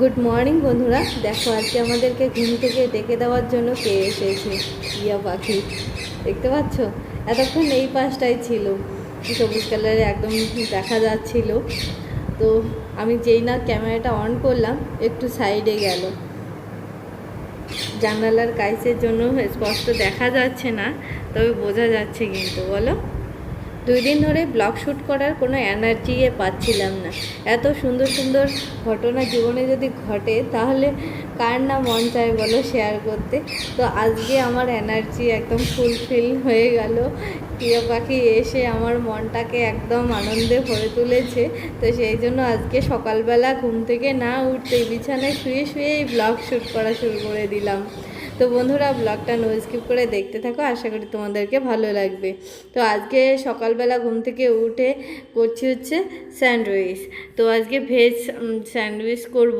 Good morning বন্ধুরা। দেখো, আজকে আমাদেরকে ঘুম থেকে ডেকে দেওয়ার জন্য কে এসেছে? ইয়া পাখি। দেখতে পাচ্ছ? এতক্ষণ এই পাশটাই ছিল। সবুজ কালারে একদম দেখা যাচ্ছিল। তো আমি যেই না ক্যামেরাটা অন করলাম, একটু সাইডে গেল। জানালার কাইসের জন্য স্পষ্ট দেখা যাচ্ছে না, তবে বোঝা যাচ্ছে কিন্তু। বলো। দুই দিন ধরে ব্লগ শ্যুট করার কোনো এনার্জি পাচ্ছিলাম না। এত সুন্দর সুন্দর ঘটনা জীবনে যদি ঘটে, তাহলে কার না মন চায় বলো শেয়ার করতে? তো আজকে আমার এনার্জি একদম ফুলফিল হয়ে গেল। প্রিয় পাখি এসে আমার মনটাকে একদম আনন্দে ভরে তুলেছে। তো সেই জন্য আজকে সকালবেলা ঘুম থেকে না উঠতেই বিছানায় শুয়ে শুয়েই ব্লগ শ্যুট করা শুরু করে দিলাম। তো বন্ধুরা ব্লগটা নো স্কিপ করে দেখতে থাকো, আশা করি তোমাদেরকে ভালো লাগবে। তো আজকে সকালবেলা ঘুম থেকে উঠে করছি হচ্ছে স্যান্ডউইচ। তো আজকে ভেজ স্যান্ডউইচ করব।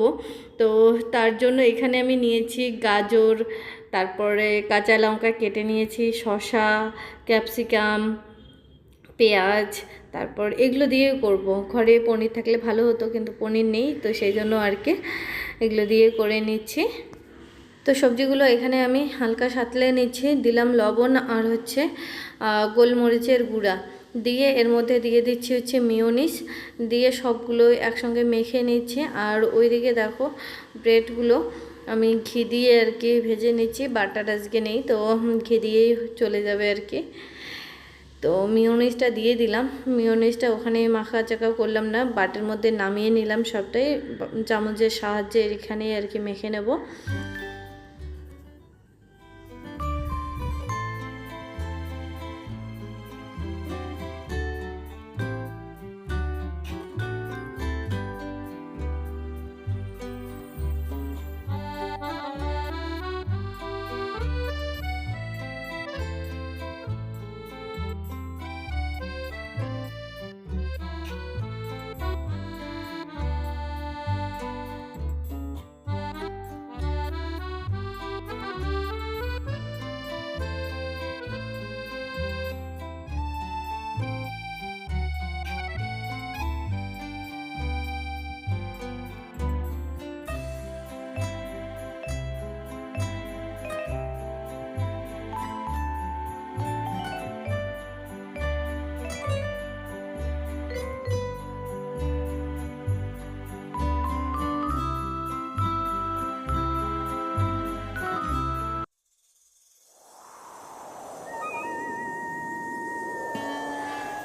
তো তার জন্য এখানে আমি নিয়েছি গাজর, তারপরে কাঁচা লঙ্কা কেটে নিয়েছি, শসা, ক্যাপসিকাম, পেঁয়াজ, তারপর এগুলো দিয়ে করব। ঘরে পনির থাকলে ভালো হতো, কিন্তু পনির নেই, তো সেই জন্য আর কি এগুলো দিয়ে করে নিচ্ছি। তো সবজিগুলো এখানে আমি হালকা সাতলে নিচ্ছি। দিলাম লবণ আর হচ্ছে গোলমরিচের গুঁড়া। দিয়ে এর মধ্যে দিয়ে দিচ্ছি হচ্ছে মিওনিস দিয়ে সবগুলো একসঙ্গে মেখে নিচ্ছি। আর ওইদিকে দেখো, ব্রেডগুলো আমি ঘি দিয়ে আর কি ভেজে নিচ্ছি। বাটার আজকে নেই, তো ঘি দিয়েই চলে যাবে আর কি। তো মিওনিসটা দিয়ে দিলাম। মিওনিসটা ওখানে মাখা চাকা করলাম না, বাটের মধ্যে নামিয়ে নিলাম সবটাই। চামচের সাহায্যে এখানেই আর কি মেখে নেব।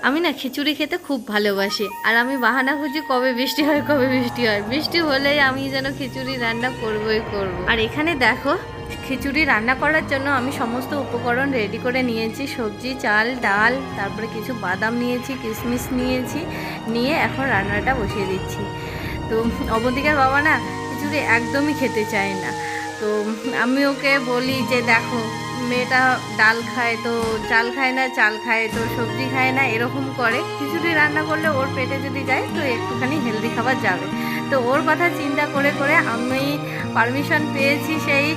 আমি না খিচুড়ি খেতে খুব ভালোবাসি, আর আমি বাহানা খুঁজি কবে বৃষ্টি হয়, কবে বৃষ্টি হয়। বৃষ্টি হলেই আমি যেন খিচুড়ি রান্না করবই করব। আর এখানে দেখো, খিচুড়ি রান্না করার জন্য আমি সমস্ত উপকরণ রেডি করে নিয়েছি। সবজি, চাল, ডাল, তারপরে কিছু বাদাম নিয়েছি, কিশমিশ নিয়েছি, নিয়ে এখন রান্নাটা বসিয়ে দিচ্ছি। তো অবন্তিকার বাবা না খিচুড়ি একদমই খেতে চায় না। তো আমি ওকে বলি যে দেখো মেয়েটা ডাল খায় তো চাল খায় না, চাল খায় তো সবজি খায় না, এরকম করে। খিচুড়ি রান্না করলে ওর পেটে যদি যায়, তো একটুখানি হেলদি খাবার যাবে। তো ওর কথা চিন্তা করে করে আমি পারমিশন পেয়েছি সেই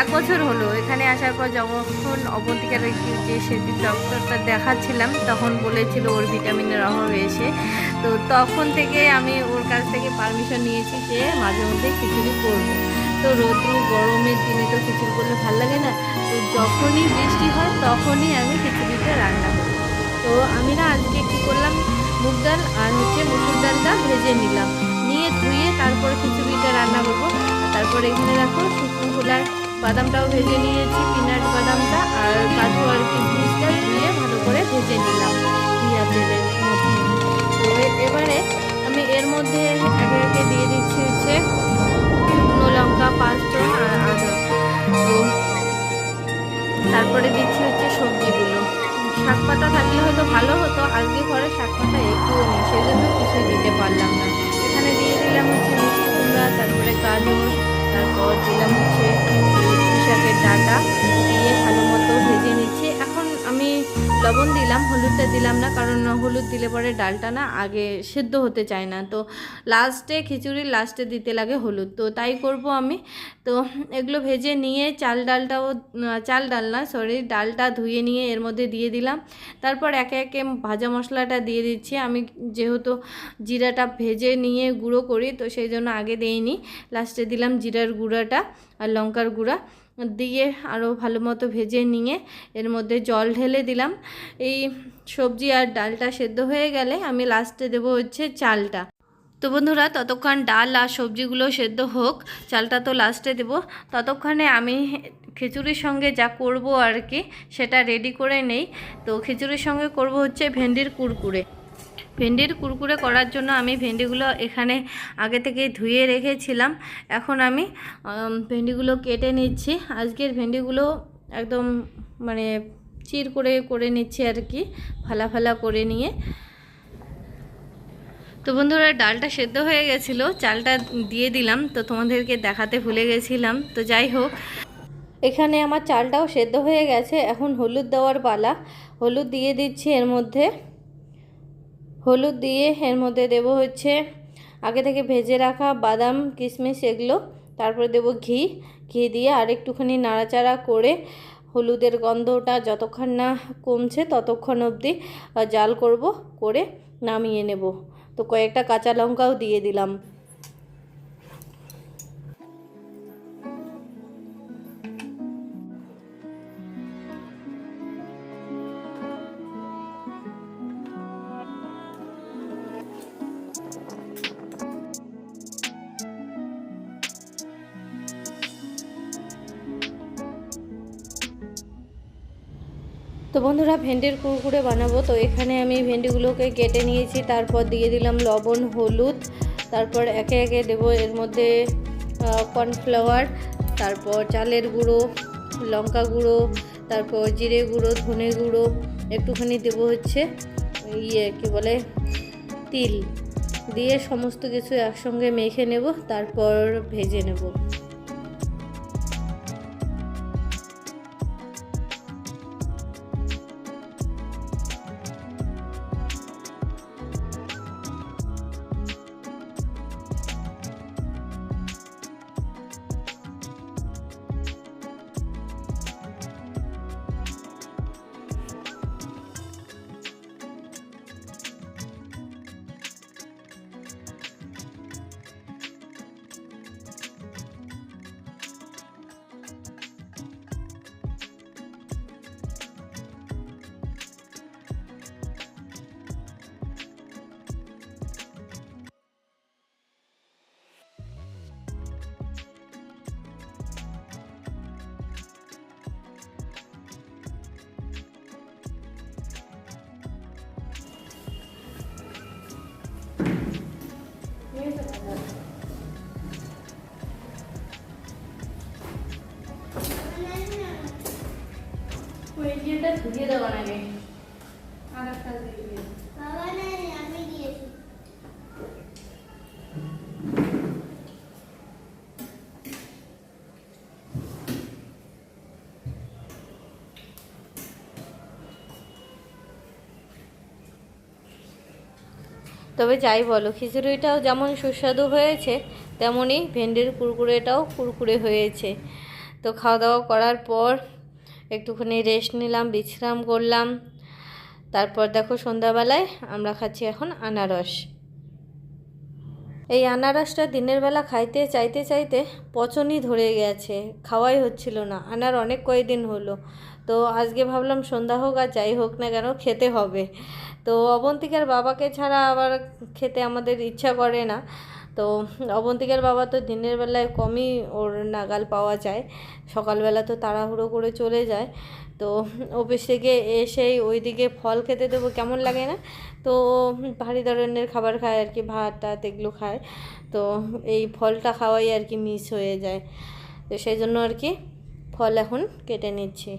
এক বছর হলো। এখানে আসার পর যখন অবন্তিকার যে সেদিন ডক্টরটা দেখাচ্ছিলাম, তখন বলেছিল ওর ভিটামিনের অভাব এসে। তো তখন থেকে আমি ওর কাছ থেকে পারমিশন নিয়েছি যে মাঝে মধ্যে খিচুড়ি করব। তো রোদ্রু গরমের দিনে তো খিচুড়ি তখনই আমি খিচুড়িটা রান্না করি। তো আমি না আজকে কী করলাম? মুগ ডাল আর হচ্ছে মুসুর ডালটা ভেজে নিলাম। নিয়ে ধুয়ে তারপরে খিচুড়িটা রান্না করব। তারপরে এখানে রাখো শুকনো খোলার বাদামটাও ভেজে নিয়েছি, পিনাট বাদামটা আর কাজু আর কিশমিশটা ধুয়ে ভালো করে ভেজে নিলাম। পিঁয়াজ তেলের মধ্যে তো এবারে আমি এর মধ্যে একে একে লবণ দিলাম, হলুদটা দিলাম না, কারণ হলুদ দিলে পরে ডালটা না আগে সেদ্ধ হতে চায় না। তো লাস্টে খিচুড়ির লাস্টে দিতে লাগে হলুদ। তো তাই করব আমি। তো এগুলো ভেজে নিয়ে চাল ডালটাও, চাল ডাল না সরি ডালটা ধুয়ে নিয়ে এর মধ্যে দিয়ে দিলাম। তারপর একে একে ভাজা মশলাটা দিয়ে দিচ্ছি। আমি যেহেতু জিরাটা ভেজে নিয়ে গুঁড়ো করি, তো সেই জন্য আগে দিইনি। লাস্টে দিলাম জিরার গুঁড়াটা আর লঙ্কার গুঁড়া। দিয়ে আরও ভালো মতো ভেজে নিয়ে এর মধ্যে জল ঢেলে দিলাম। এই সবজি আর ডালটা সেদ্ধ হয়ে গেলে আমি লাস্টে দেবো হচ্ছে চালটা। তো বন্ধুরা, ততক্ষণ ডাল আর সবজিগুলো সেদ্ধ হোক, চালটা তো লাস্টে দেবো। ততক্ষণে আমি খিচুড়ির সঙ্গে যা করব আর কি, সেটা রেডি করে নেই। তো খিচুড়ির সঙ্গে করব হচ্ছে ভেন্ডির কুরকুরে। ভেন্ডির কুরকুরে করার জন্য আমি ভেন্ডিগুলো এখানে আগে থেকে ধুয়ে রেখেছিলাম। এখন আমি ভেন্ডিগুলো কেটে নিচ্ছি। আজকের ভেন্ডিগুলো একদম মানে চির করে করে নিচ্ছি আর কি, ফালা ফালা করে নিয়ে। তো বন্ধুরা, ডালটা সেদ্ধ হয়ে গেছিল, চালটা দিয়ে দিলাম, তো তোমাদেরকে দেখাতে ভুলে গেছিলাম। তো যাই হোক, এখানে আমার চালটাও সেদ্ধ হয়ে গেছে। এখন হলুদ দেওয়ার পালা, হলুদ দিয়ে দিচ্ছি এর মধ্যে। হলুদ দিয়ে এর মধ্যে দেব হচ্ছে আগে থেকে ভেজে রাখা বাদাম, কিশমিশ এগুলো। তারপরে দেব ঘি। ঘি দিয়ে আর একটুখানি নাড়াচাড়া করে হলুদের গন্ধটা যতক্ষণ না কমছে ততক্ষণ অবধি জাল করব, করে নামিয়ে নেব। তো কয়েকটা কাঁচা লঙ্কাও দিয়ে দিলাম। বন্ধুরা ভেন্ডির কুরকুরে বানাবো। তো এখানে আমি ভেন্ডিগুলোকে কেটে নিয়েছি, তারপর দিয়ে দিলাম লবণ, হলুদ, তারপর একে একে দেবো এর মধ্যে কর্নফ্লাওয়ার, তারপর চালের গুঁড়ো, লঙ্কা গুঁড়ো, তারপর জিরে গুঁড়ো, ধনে গুঁড়ো, একটুখানি দেবো হচ্ছে ইয়ে কী বলে, তিল। দিয়ে সমস্ত কিছু একসঙ্গে মেখে নেব, তারপর ভেজে নেব। ওই ধুয়ে দেওয়া লাগে আর দিয়ে বাবা নেই আমি দিয়েছি। তবে যাই বলো খিচুড়িটাও যেমন সুস্বাদু হয়েছে তেমনই ভেন্ডির কুরকুরেটাও কুরকুরে হয়েছে। তো খাওয়া দাওয়া করার পর একটুখানি রেস্ট নিলাম, বিশ্রাম করলাম। তারপর দেখো সন্ধ্যাবেলায় আমরা খাচ্ছি এখন আনারস। এই আনারসটা দিনের বেলা খাইতে চাইতে চাইতে পচনই ধরে গেছে, খাওয়াই হচ্ছিল না। আনার অনেক কয়েকদিন হলো। তো আজকে ভাবলাম সন্ধ্যা হোক আর যাই হোক না কেন খেতে হবে। তো অবন্তিকার বাবাকে ছাড়া আবার খেতে আমাদের ইচ্ছা করে না। তো অবন্তিকার বাবা তো দিনের বেলায় কমই ওর নাগাল পাওয়া যায়। সকালবেলা তো তাড়াহুড়ো করে চলে যায়। তো অফিস থেকে এসেই ওইদিকে ফল খেতে দেবো, কেমন লাগে না? তো ভারী ধরনের খাবার খায় আর কি, ভাত, টাত এগুলো খায়। তো এই ফলটা খাওয়াই আর কি মিস হয়ে যায়। তো সেই জন্য আর কি ফল এখন কেটে নিচ্ছি।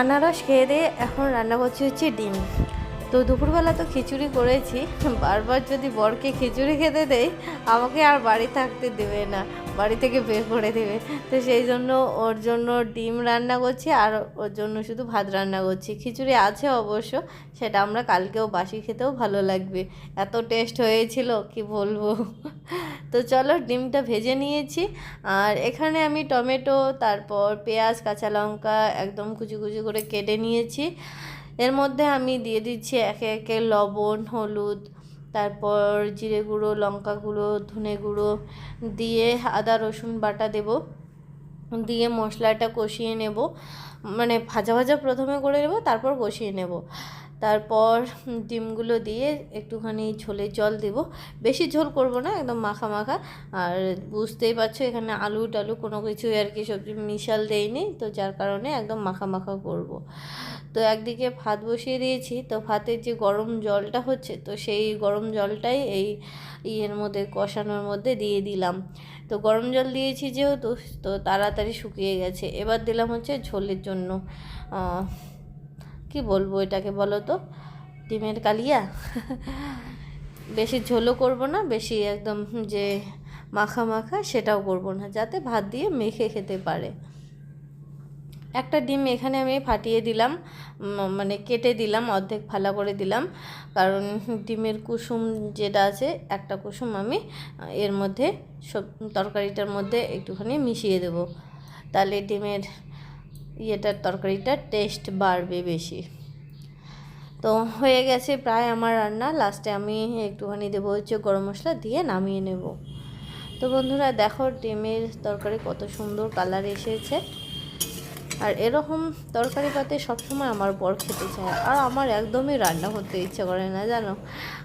আনারস খেয়ে দিয়ে এখন রান্না করছি হচ্ছে ডিম। তো দুপুরবেলা তো খিচুড়ি করেছি, বারবার যদি বরকে খিচুড়ি খেতে দেয় আমাকে আর বাড়ি থাকতে দেবে না। বাড়ি থেকে বের করে দেবে। তো সেই জন্য ওর জন্য ডিম রান্না করছি আর ওর জন্য শুধু ভাত রান্না করছি। খিচুড়ি আছে অবশ্য, সেটা আমরা কালকেও বাসি খেতেও ভালো লাগবে। এত টেস্ট হয়েছিল, কি বলব? তো চলো ডিমটা ভেজে নিয়েছি। আর এখানে আমি টমেটো, তারপর পেঁয়াজ, কাঁচা লঙ্কা একদম কুচি কুচি করে কেটে নিয়েছি। এর মধ্যে আমি দিয়ে দিচ্ছি একে একে লবণ, হলুদ তারপর জিরে গুঁড়ো, লঙ্কা গুঁড়ো, ধনে গুঁড়ো দিয়ে আদা, রসুন বাটা দেব। দিয়ে মশলাটা কষিয়ে নেব। মানে ভাজা ভাজা প্রথমে করে নেব, তারপর কষিয়ে নেব। তারপর ডিমগুলো দিয়ে একটুখানি ঝোলের জল দেব। বেশি ঝোল করব না, একদম মাখা মাখা। আর বুঝতেই পারছ, এখানে আলু টালু কোনো কিছুই আর কি সবজি মিশাল দেয়নি, তো যার কারণে একদম মাখা মাখা করব। তো একদিকে ভাত বসিয়ে দিয়েছি, তো ভাতের যে গরম জলটা হচ্ছে, তো সেই গরম জলটাই এই ইয়ের মধ্যে, কষানোর মধ্যে দিয়ে দিলাম। তো গরম জল দিয়েছি যেহেতু, তো তাড়াতাড়ি শুকিয়ে গেছে। এবার দিলাম হচ্ছে ঝোলের জন্য কি বলব এটাকে বলো তো? ডিমের কালিয়া? বেশি ঝোলও করব না, বেশি একদম যে মাখা মাখা সেটাও করব না, যাতে ভাত দিয়ে মেখে খেতে পারে। একটা ডিম এখানে আমি ফাটিয়ে দিলাম মানে কেটে দিলাম, অর্ধেক ফালা করে দিলাম। কারণ ডিমের কুসুম যেটা আছে, একটা কুসুম আমি এর মধ্যে সব তরকারিটার মধ্যে একটুখানি মিশিয়ে দেব। তাহলে ডিমের ইয়েটার তরকারিটার টেস্ট বাড়বে বেশি। তো হয়ে গেছে প্রায় আমার রান্না। লাস্টে আমি একটুখানি দেবো হচ্ছে গরম মশলা দিয়ে নামিয়ে নেব। তো বন্ধুরা, দেখো ডিমের তরকারি কত সুন্দর কালার এসেছে। আর এরকম তরকারি পাতে সবসময় আমার বর খেতে চায়। আর আমার একদমই রান্না করতে ইচ্ছে করে না, জানো?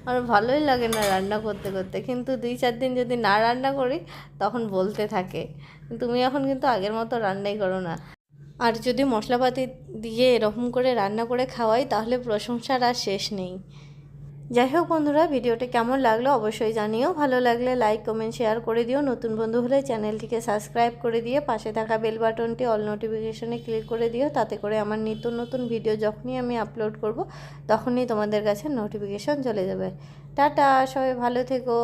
আর ভালোই লাগে না রান্না করতে করতে। কিন্তু দুই চার দিন যদি না রান্না করি, তখন বলতে থাকে, তুমি এখন কিন্তু আগের মতো রান্নাই করো না। আর যদি মশলাপাতি দিয়ে এরকম করে রান্না করে খাওয়াই, তাহলে প্রশংসার আর শেষ নেই। যাই হোক বন্ধুরা, ভিডিওটি কেমন লাগল অবশ্যই জানিও। ভালো লাগলে লাইক কমেন্ট শেয়ার করে দিও। নতুন বন্ধু হলে চ্যানেলটিকে সাবস্ক্রাইব করে দিয়ে পাশে থাকা বেল বাটনটি অল নোটিফিকেশনে ক্লিক করে দিও। তাতে করে আমার নিত্য নতুন ভিডিও যখনই আমি আপলোড করব, তখনই তোমাদের কাছে নোটিফিকেশন চলে যাবে। টাটা, সবাই ভালো থেকো।